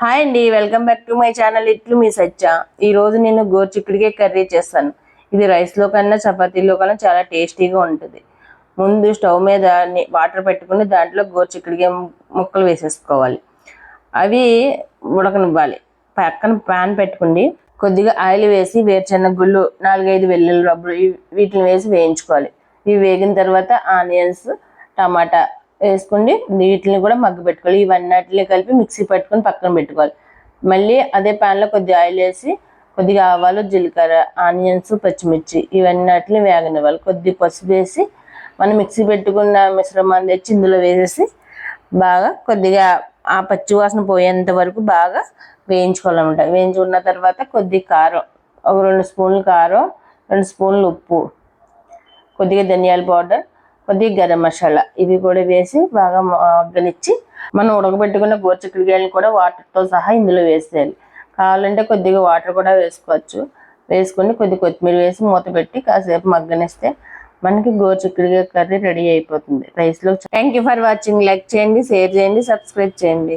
Hi అండి welcome back to my channel ఇట్లు మీ సచ్చ. ఈ రోజు నేను గోరుచిక్కుడికే కర్రీ చేస్తాను. ఇది రైస్లో కన్నా చపాతీలో కన్నా చాలా టేస్టీగా ఉంటుంది. ముందు స్టవ్ మీద వాటర్ పెట్టుకుని దాంట్లో గోరుచిక్కుడికే ముక్కలు వేసేసుకోవాలి. అవి ఉడకనివ్వాలి. పక్కన ప్యాన్ పెట్టుకుని కొద్దిగా ఆయిల్ వేసి వేరుచెన్న గుళ్ళు నాలుగైదు వెల్లుల్లి రబ్బులు వీటిని వేసి వేయించుకోవాలి. ఇవి వేగిన తర్వాత ఆనియన్స్ టమాటా వేసుకోండి వీటిని కూడా మగ్గు పెట్టుకోవాలి. ఇవన్నీ కలిపి మిక్సీ పెట్టుకొని పక్కన పెట్టుకోవాలి. మళ్ళీ అదే ప్యాన్లో కొద్దిగా ఆయిల్ వేసి కొద్దిగా ఆవాలు జీలకర్ర ఆనియన్స్ పచ్చిమిర్చి ఇవన్నిటిని వేగనివ్వాలి. కొద్దిగా పసుపు వేసి మనం మిక్సీ పెట్టుకున్న మిశ్రమాన్ని తెచ్చి ఇందులో వేసేసి బాగా కొద్దిగా ఆ పచ్చి వాసన పోయేంత వరకు బాగా వేయించుకోవాలన్నమాట. వేయించుకున్న తర్వాత కొద్ది కారం ఒక రెండు స్పూన్లు కారం రెండు స్పూన్లు ఉప్పు కొద్దిగా ధనియాల పౌడర్ కొద్దిగా గరం మసాలా ఇవి కూడా వేసి బాగా మగ్గనిచ్చి మనం ఉడకబెట్టుకున్న గోరుచిక్కుడుకాయలను కూడా వాటర్తో సహా ఇందులో వేసేయాలి. కావాలంటే కొద్దిగా వాటర్ కూడా వేసుకోవచ్చు. వేసుకొని కొద్ది కొత్తిమీర వేసి మూత పెట్టి కాసేపు మగ్గనిస్తే మనకి గోరుచిక్కుడుకాయ కర్రీ రెడీ అయిపోతుంది. రైస్లో thank you for watching like చేయండి షేర్ చేయండి సబ్స్క్రైబ్ చేయండి.